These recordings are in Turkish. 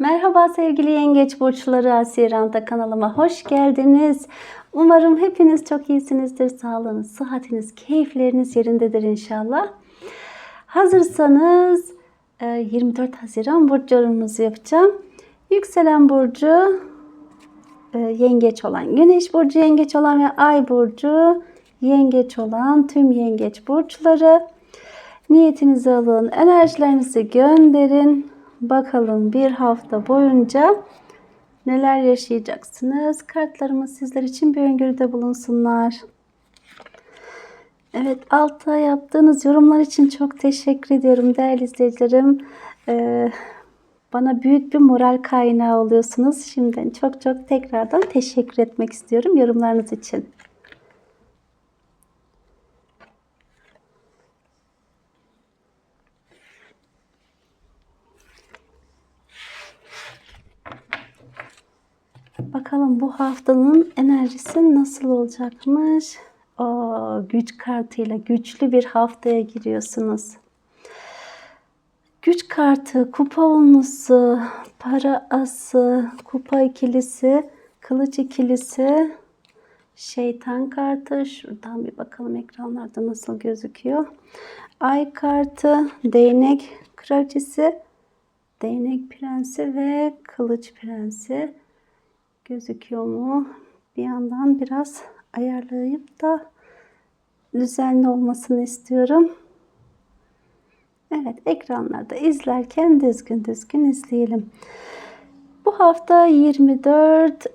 Merhaba sevgili yengeç burçları Asiranta kanalıma hoş geldiniz. Umarım hepiniz çok iyisinizdir. Sağlığınız, sıhhatiniz, keyifleriniz yerindedir inşallah. Hazırsanız e, 24 Haziran burcu yorumumuzu yapacağım. Yükselen burcu e, yengeç olan, güneş burcu yengeç olan ve ay burcu yengeç olan tüm yengeç burçları niyetinizi alın, enerjilerinizi gönderin. Bakalım bir hafta boyunca neler yaşayacaksınız? Kartlarımız sizler için bir öngörüde bulunsunlar. Evet altta yaptığınız yorumlar için çok teşekkür ediyorum değerli izleyicilerim. Ee, bana büyük bir moral kaynağı oluyorsunuz. Şimdiden çok çok tekrardan teşekkür etmek istiyorum yorumlarınız için. Bakalım bu haftanın enerjisi nasıl olacakmış? O güç kartıyla güçlü bir haftaya giriyorsunuz. Güç kartı, kupa onlusu, para ası, kupa ikilisi, kılıç ikilisi, şeytan kartı. Şuradan bir bakalım ekranlarda nasıl gözüküyor. Ay kartı, değnek kraliçesi, değnek prensi ve kılıç prensi gözüküyor mu? Bir yandan biraz ayarlayıp da düzenli olmasını istiyorum. Evet ekranlarda izlerken düzgün düzgün izleyelim. Bu hafta 24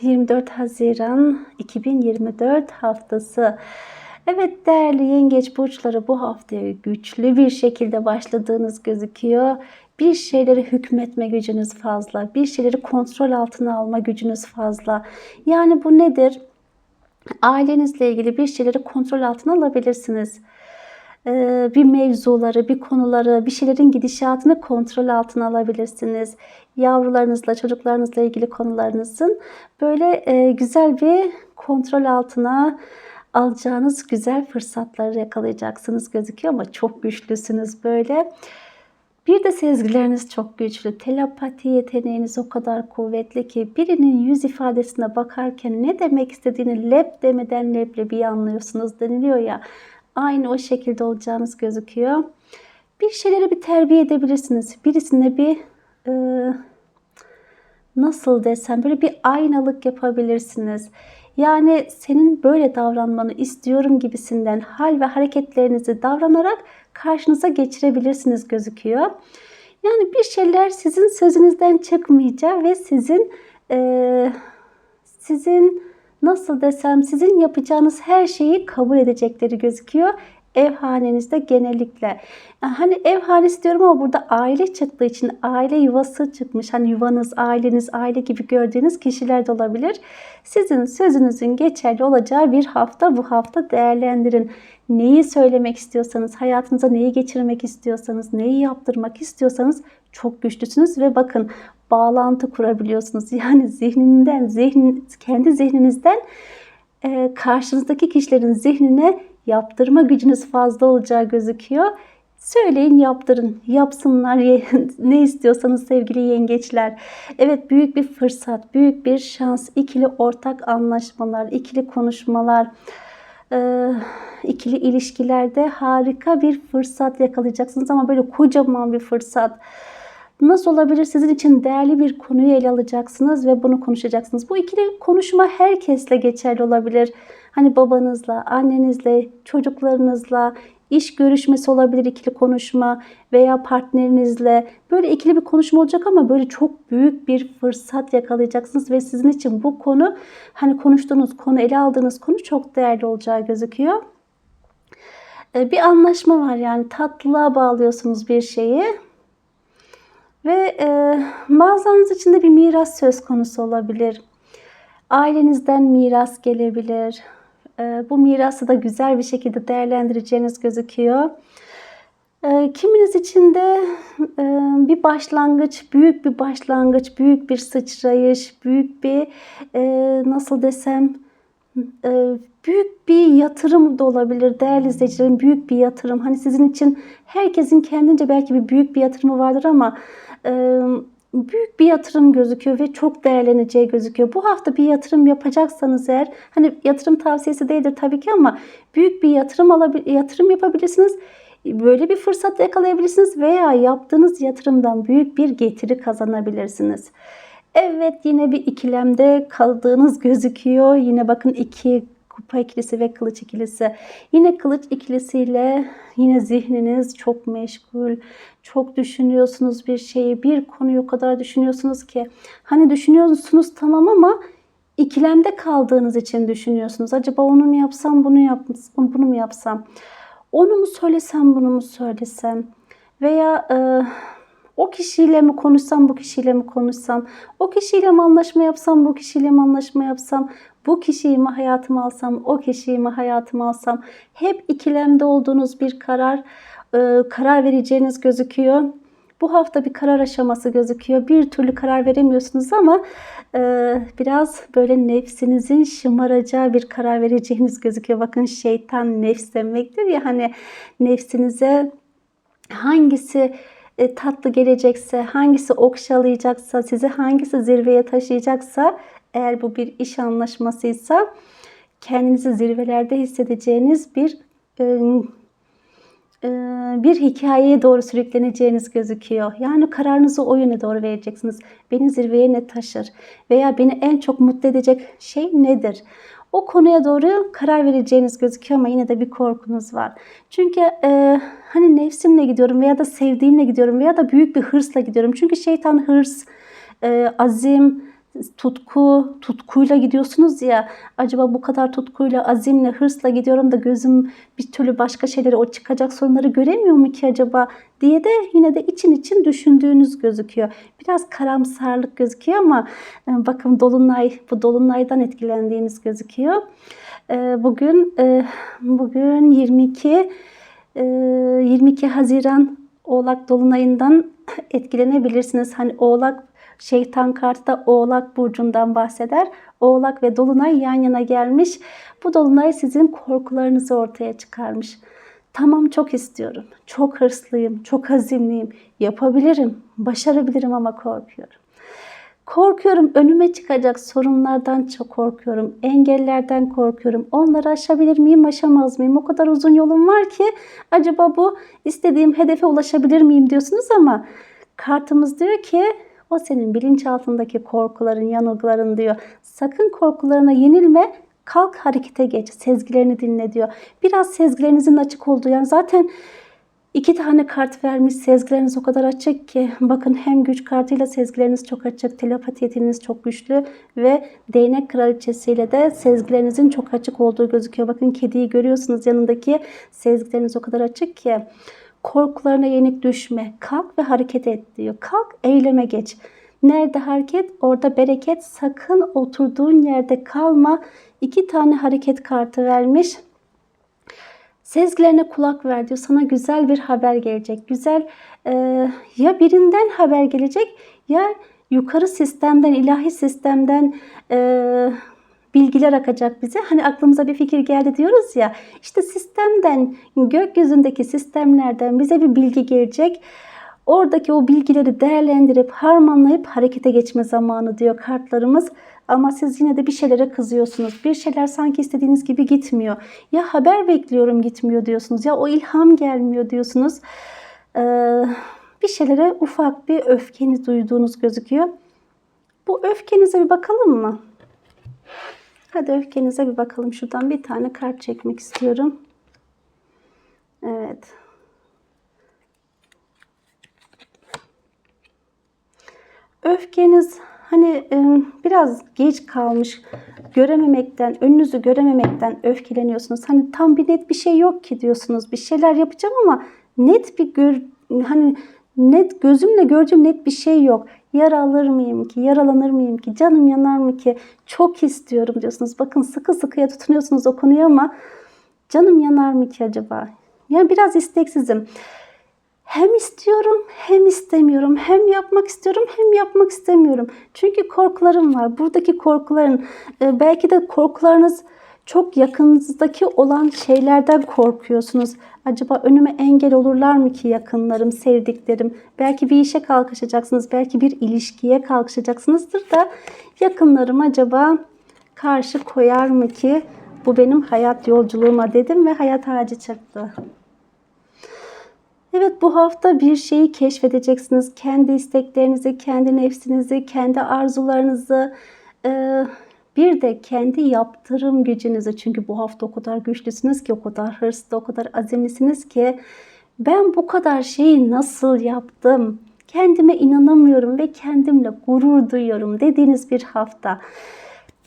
24 Haziran 2024 haftası. Evet değerli yengeç burçları bu haftaya güçlü bir şekilde başladığınız gözüküyor. Bir şeyleri hükmetme gücünüz fazla. Bir şeyleri kontrol altına alma gücünüz fazla. Yani bu nedir? Ailenizle ilgili bir şeyleri kontrol altına alabilirsiniz. Ee, bir mevzuları, bir konuları, bir şeylerin gidişatını kontrol altına alabilirsiniz. Yavrularınızla, çocuklarınızla ilgili konularınızın böyle e, güzel bir kontrol altına alacağınız güzel fırsatları yakalayacaksınız gözüküyor ama çok güçlüsünüz böyle. Bir de sezgileriniz çok güçlü. Telepati yeteneğiniz o kadar kuvvetli ki birinin yüz ifadesine bakarken ne demek istediğini lep demeden leblebi anlıyorsunuz deniliyor ya. Aynı o şekilde olacağınız gözüküyor. Bir şeyleri bir terbiye edebilirsiniz. Birisine bir e, nasıl desem böyle bir aynalık yapabilirsiniz. Yani senin böyle davranmanı istiyorum gibisinden hal ve hareketlerinizi davranarak karşınıza geçirebilirsiniz gözüküyor. Yani bir şeyler sizin sözünüzden çıkmayacağı ve sizin e, sizin nasıl desem sizin yapacağınız her şeyi kabul edecekleri gözüküyor ev hanenizde genellikle. Hani ev hanesi diyorum ama burada aile çıktığı için aile yuvası çıkmış. Hani yuvanız, aileniz, aile gibi gördüğünüz kişiler de olabilir. Sizin sözünüzün geçerli olacağı bir hafta bu hafta değerlendirin. Neyi söylemek istiyorsanız, hayatınıza neyi geçirmek istiyorsanız, neyi yaptırmak istiyorsanız çok güçlüsünüz ve bakın bağlantı kurabiliyorsunuz. Yani zihninden, zihnin, kendi zihninizden karşınızdaki kişilerin zihnine yaptırma gücünüz fazla olacağı gözüküyor. Söyleyin yaptırın, yapsınlar ne istiyorsanız sevgili yengeçler. Evet büyük bir fırsat, büyük bir şans, ikili ortak anlaşmalar, ikili konuşmalar, ikili ilişkilerde harika bir fırsat yakalayacaksınız ama böyle kocaman bir fırsat. Nasıl olabilir? Sizin için değerli bir konuyu ele alacaksınız ve bunu konuşacaksınız. Bu ikili konuşma herkesle geçerli olabilir. Hani babanızla, annenizle, çocuklarınızla, iş görüşmesi olabilir ikili konuşma veya partnerinizle. Böyle ikili bir konuşma olacak ama böyle çok büyük bir fırsat yakalayacaksınız ve sizin için bu konu hani konuştuğunuz konu, ele aldığınız konu çok değerli olacağı gözüküyor. Bir anlaşma var yani tatlılığa bağlıyorsunuz bir şeyi. Ve e, bazılarınız için de bir miras söz konusu olabilir. Ailenizden miras gelebilir. E, bu mirası da güzel bir şekilde değerlendireceğiniz gözüküyor. E, kiminiz için de e, bir başlangıç, büyük bir başlangıç, büyük bir sıçrayış, büyük bir e, nasıl desem e, büyük bir yatırım da olabilir değerli izleyicilerim büyük bir yatırım hani sizin için herkesin kendince belki bir büyük bir yatırımı vardır ama büyük bir yatırım gözüküyor ve çok değerleneceği gözüküyor. Bu hafta bir yatırım yapacaksanız eğer hani yatırım tavsiyesi değildir tabii ki ama büyük bir yatırım alabil yatırım yapabilirsiniz. Böyle bir fırsat yakalayabilirsiniz veya yaptığınız yatırımdan büyük bir getiri kazanabilirsiniz. Evet yine bir ikilemde kaldığınız gözüküyor. Yine bakın iki kupa ikilisi ve kılıç ikilisi. Yine kılıç ikilisiyle yine zihniniz çok meşgul. Çok düşünüyorsunuz bir şeyi. Bir konuyu o kadar düşünüyorsunuz ki. Hani düşünüyorsunuz tamam ama ikilemde kaldığınız için düşünüyorsunuz. Acaba onu mu yapsam, bunu yapsam, bunu mu yapsam? Onu mu söylesem, bunu mu söylesem? Veya e, o kişiyle mi konuşsam, bu kişiyle mi konuşsam? O kişiyle mi anlaşma yapsam, bu kişiyle mi anlaşma yapsam? Bu kişiyi mi hayatıma alsam, o kişiyi mi hayatıma alsam? Hep ikilemde olduğunuz bir karar, e, karar vereceğiniz gözüküyor. Bu hafta bir karar aşaması gözüküyor. Bir türlü karar veremiyorsunuz ama e, biraz böyle nefsinizin şımaracağı bir karar vereceğiniz gözüküyor. Bakın şeytan nefs demektir ya hani nefsinize hangisi e, tatlı gelecekse, hangisi okşalayacaksa, sizi hangisi zirveye taşıyacaksa, eğer bu bir iş anlaşmasıysa kendinizi zirvelerde hissedeceğiniz bir e, e, bir hikayeye doğru sürükleneceğiniz gözüküyor. Yani kararınızı o yöne doğru vereceksiniz. Beni zirveye ne taşır? Veya beni en çok mutlu edecek şey nedir? O konuya doğru karar vereceğiniz gözüküyor ama yine de bir korkunuz var. Çünkü e, hani nefsimle gidiyorum veya da sevdiğimle gidiyorum veya da büyük bir hırsla gidiyorum. Çünkü şeytan hırs, e, azim, tutku, tutkuyla gidiyorsunuz ya. Acaba bu kadar tutkuyla, azimle, hırsla gidiyorum da gözüm bir türlü başka şeyleri, o çıkacak sorunları göremiyor mu ki acaba diye de yine de için için düşündüğünüz gözüküyor. Biraz karamsarlık gözüküyor ama e, bakın dolunay, bu dolunaydan etkilendiğiniz gözüküyor. E, bugün e, bugün 22 22 Haziran Oğlak dolunayından etkilenebilirsiniz. Hani Oğlak Şeytan kartı da Oğlak burcundan bahseder. Oğlak ve Dolunay yan yana gelmiş. Bu Dolunay sizin korkularınızı ortaya çıkarmış. Tamam çok istiyorum. Çok hırslıyım, çok azimliyim. Yapabilirim, başarabilirim ama korkuyorum. Korkuyorum önüme çıkacak sorunlardan çok korkuyorum. Engellerden korkuyorum. Onları aşabilir miyim, aşamaz mıyım? O kadar uzun yolum var ki acaba bu istediğim hedefe ulaşabilir miyim diyorsunuz ama kartımız diyor ki o senin bilinçaltındaki korkuların, yanılgıların diyor. Sakın korkularına yenilme. Kalk harekete geç. Sezgilerini dinle diyor. Biraz sezgilerinizin açık olduğu yani zaten iki tane kart vermiş. Sezgileriniz o kadar açık ki. Bakın hem güç kartıyla sezgileriniz çok açık. Telepati yeteneğiniz çok güçlü. Ve değnek kraliçesiyle de sezgilerinizin çok açık olduğu gözüküyor. Bakın kediyi görüyorsunuz yanındaki. Sezgileriniz o kadar açık ki. Korkularına yenik düşme. Kalk ve hareket et diyor. Kalk eyleme geç. Nerede hareket orada bereket. Sakın oturduğun yerde kalma. İki tane hareket kartı vermiş. Sezgilerine kulak ver diyor. Sana güzel bir haber gelecek. Güzel e, ya birinden haber gelecek ya yukarı sistemden, ilahi sistemden e, bilgiler akacak bize. Hani aklımıza bir fikir geldi diyoruz ya. İşte sistemden, gökyüzündeki sistemlerden bize bir bilgi gelecek. Oradaki o bilgileri değerlendirip harmanlayıp harekete geçme zamanı diyor kartlarımız. Ama siz yine de bir şeylere kızıyorsunuz. Bir şeyler sanki istediğiniz gibi gitmiyor. Ya haber bekliyorum gitmiyor diyorsunuz. Ya o ilham gelmiyor diyorsunuz. Ee, bir şeylere ufak bir öfkeni duyduğunuz gözüküyor. Bu öfkenize bir bakalım mı? Hadi öfkenize bir bakalım. Şuradan bir tane kart çekmek istiyorum. Evet. Öfkeniz hani e, biraz geç kalmış, görememekten, önünüzü görememekten öfkeleniyorsunuz. Hani tam bir net bir şey yok ki diyorsunuz. Bir şeyler yapacağım ama net bir gör, hani net gözümle gördüğüm net bir şey yok. Yaralanır mıyım ki? Yaralanır mıyım ki? Canım yanar mı ki? Çok istiyorum diyorsunuz. Bakın sıkı sıkıya tutunuyorsunuz o konuya ama canım yanar mı ki acaba? Yani biraz isteksizim. Hem istiyorum hem istemiyorum. Hem yapmak istiyorum hem yapmak istemiyorum. Çünkü korkularım var. Buradaki korkuların e, belki de korkularınız çok yakınınızdaki olan şeylerden korkuyorsunuz. Acaba önüme engel olurlar mı ki yakınlarım, sevdiklerim? Belki bir işe kalkışacaksınız, belki bir ilişkiye kalkışacaksınızdır da yakınlarım acaba karşı koyar mı ki bu benim hayat yolculuğuma dedim ve hayat ağacı çıktı. Evet bu hafta bir şeyi keşfedeceksiniz. Kendi isteklerinizi, kendi nefsinizi, kendi arzularınızı, bir de kendi yaptırım gücünüzü. Çünkü bu hafta o kadar güçlüsünüz ki, o kadar hırslı, o kadar azimlisiniz ki ben bu kadar şeyi nasıl yaptım? Kendime inanamıyorum ve kendimle gurur duyuyorum dediğiniz bir hafta.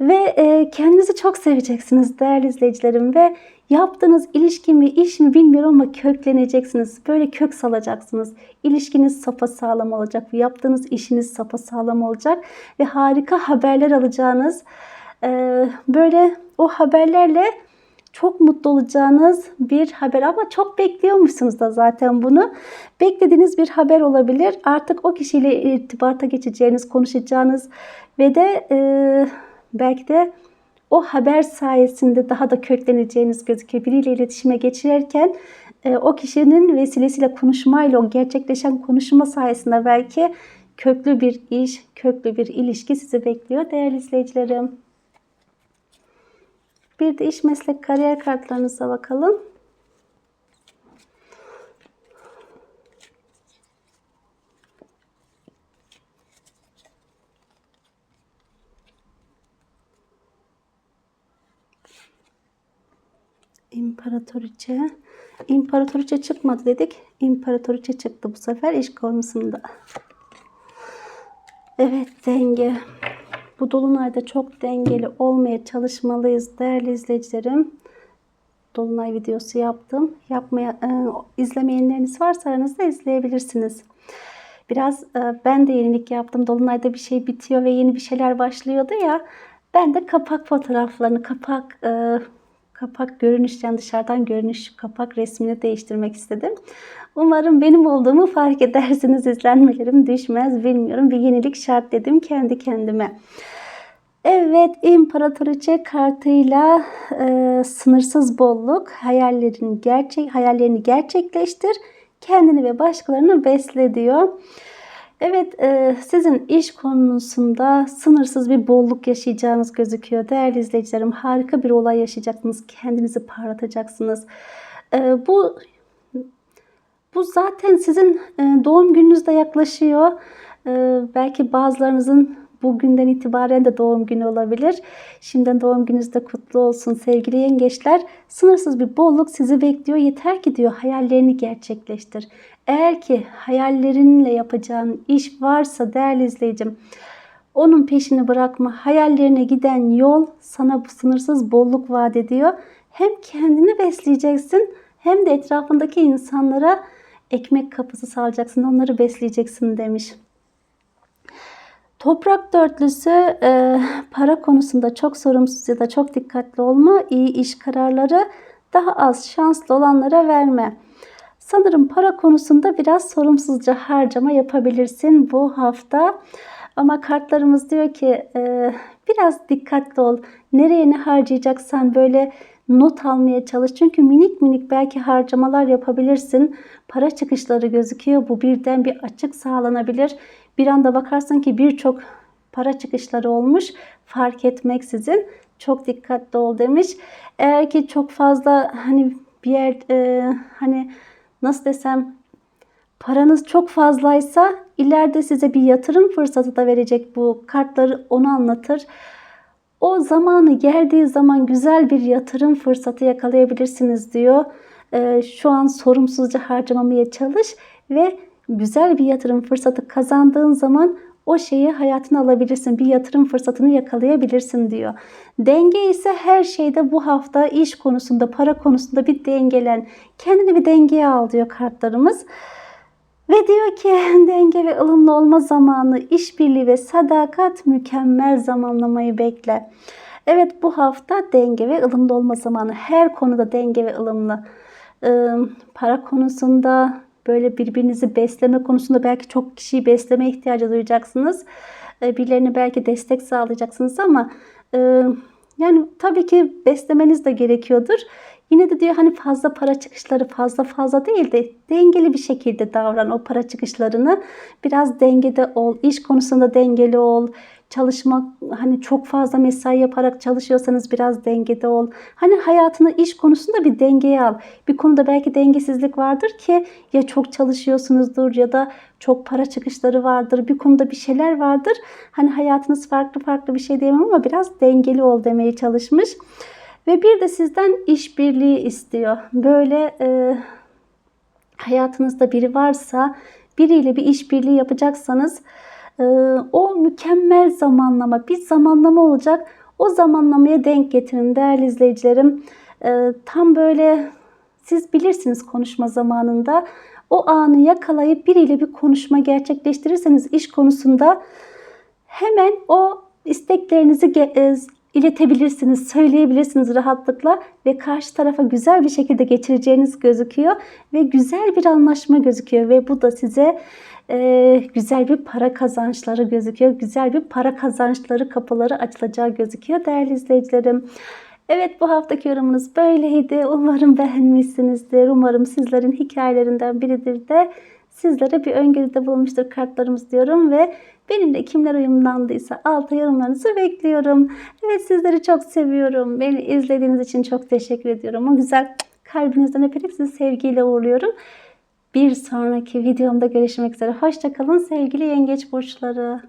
Ve e, kendinizi çok seveceksiniz değerli izleyicilerim ve yaptığınız ilişki mi iş mi bilmiyorum ama kökleneceksiniz. Böyle kök salacaksınız. İlişkiniz sapa sağlam olacak. Yaptığınız işiniz sapa sağlam olacak ve harika haberler alacağınız e, böyle o haberlerle çok mutlu olacağınız bir haber ama çok bekliyormuşsunuz da zaten bunu. Beklediğiniz bir haber olabilir. Artık o kişiyle irtibata geçeceğiniz, konuşacağınız ve de e, belki de o haber sayesinde daha da kökleneceğiniz gözüküyor. Biriyle iletişime geçirerken e, o kişinin vesilesiyle konuşmayla o gerçekleşen konuşma sayesinde belki köklü bir iş, köklü bir ilişki sizi bekliyor değerli izleyicilerim. Bir de iş meslek kariyer kartlarınıza bakalım. İmparatoriçe. İmparatoriçe çıkmadı dedik. İmparatoriçe çıktı bu sefer iş konusunda. Evet denge. Bu dolunayda çok dengeli olmaya çalışmalıyız değerli izleyicilerim. Dolunay videosu yaptım. Yapmaya e, izlemeyenleriniz varsa aranızda izleyebilirsiniz. Biraz e, ben de yenilik yaptım. Dolunayda bir şey bitiyor ve yeni bir şeyler başlıyordu ya. Ben de kapak fotoğraflarını, kapak e, kapak görünüşten dışarıdan görünüş kapak resmini değiştirmek istedim. Umarım benim olduğumu fark edersiniz. İzlenmelerim düşmez bilmiyorum. Bir yenilik şart dedim kendi kendime. Evet, İmparatoriçe kartıyla e, sınırsız bolluk, hayallerini gerçek hayallerini gerçekleştir, kendini ve başkalarını besle diyor. Evet, e, sizin iş konusunda sınırsız bir bolluk yaşayacağınız gözüküyor. Değerli izleyicilerim, harika bir olay yaşayacaksınız. Kendinizi parlatacaksınız. E, bu bu zaten sizin e, doğum gününüzde yaklaşıyor. E, belki bazılarınızın bugünden itibaren de doğum günü olabilir. Şimdiden doğum gününüz de kutlu olsun sevgili yengeçler. Sınırsız bir bolluk sizi bekliyor. Yeter ki diyor hayallerini gerçekleştir. Eğer ki hayallerinle yapacağın iş varsa değerli izleyicim onun peşini bırakma. Hayallerine giden yol sana bu sınırsız bolluk vaat ediyor. Hem kendini besleyeceksin hem de etrafındaki insanlara ekmek kapısı sağlayacaksın. Onları besleyeceksin demiş. Toprak dörtlüsü e, para konusunda çok sorumsuz ya da çok dikkatli olma, iyi iş kararları daha az şanslı olanlara verme. Sanırım para konusunda biraz sorumsuzca harcama yapabilirsin bu hafta. Ama kartlarımız diyor ki e, biraz dikkatli ol. Nereye ne harcayacaksan böyle not almaya çalış. Çünkü minik minik belki harcamalar yapabilirsin. Para çıkışları gözüküyor. Bu birden bir açık sağlanabilir. Bir anda bakarsın ki birçok para çıkışları olmuş. Fark etmeksizin çok dikkatli ol demiş. Eğer ki çok fazla hani bir yer e, hani nasıl desem paranız çok fazlaysa ileride size bir yatırım fırsatı da verecek bu kartları onu anlatır. O zamanı geldiği zaman güzel bir yatırım fırsatı yakalayabilirsiniz diyor. Ee, şu an sorumsuzca harcamamaya çalış ve güzel bir yatırım fırsatı kazandığın zaman o şeyi hayatına alabilirsin. Bir yatırım fırsatını yakalayabilirsin diyor. Denge ise her şeyde bu hafta iş konusunda, para konusunda bir dengelen. Kendini bir dengeye al diyor kartlarımız. Ve diyor ki denge ve ılımlı olma zamanı, işbirliği ve sadakat mükemmel zamanlamayı bekle. Evet bu hafta denge ve ılımlı olma zamanı. Her konuda denge ve ılımlı. Ee, para konusunda, böyle birbirinizi besleme konusunda belki çok kişiyi besleme ihtiyacı duyacaksınız. Ee, birilerine belki destek sağlayacaksınız ama e, Yani tabii ki beslemeniz de gerekiyordur. Yine de diyor hani fazla para çıkışları fazla fazla değil de dengeli bir şekilde davran o para çıkışlarını. Biraz dengede ol, iş konusunda dengeli ol. Çalışmak hani çok fazla mesai yaparak çalışıyorsanız biraz dengede ol. Hani hayatını iş konusunda bir dengeye al. Bir konuda belki dengesizlik vardır ki ya çok çalışıyorsunuzdur ya da çok para çıkışları vardır. Bir konuda bir şeyler vardır. Hani hayatınız farklı farklı bir şey diyemem ama biraz dengeli ol demeye çalışmış. Ve bir de sizden işbirliği istiyor. Böyle e, hayatınızda biri varsa biriyle bir işbirliği yapacaksanız o mükemmel zamanlama bir zamanlama olacak. O zamanlamaya denk getirin değerli izleyicilerim. E, tam böyle siz bilirsiniz konuşma zamanında o anı yakalayıp biriyle bir konuşma gerçekleştirirseniz iş konusunda hemen o isteklerinizi e, iletebilirsiniz, söyleyebilirsiniz rahatlıkla ve karşı tarafa güzel bir şekilde geçireceğiniz gözüküyor ve güzel bir anlaşma gözüküyor ve bu da size e, güzel bir para kazançları gözüküyor. Güzel bir para kazançları kapıları açılacağı gözüküyor değerli izleyicilerim. Evet bu haftaki yorumunuz böyleydi. Umarım beğenmişsinizdir. Umarım sizlerin hikayelerinden biridir de sizlere bir öngörüde bulmuştur kartlarımız diyorum ve benimle kimler uyumlandıysa alta yorumlarınızı bekliyorum. Evet sizleri çok seviyorum. Beni izlediğiniz için çok teşekkür ediyorum. O güzel kalbinizden öperek sizi sevgiyle uğurluyorum. Bir sonraki videomda görüşmek üzere. Hoşçakalın sevgili yengeç burçları.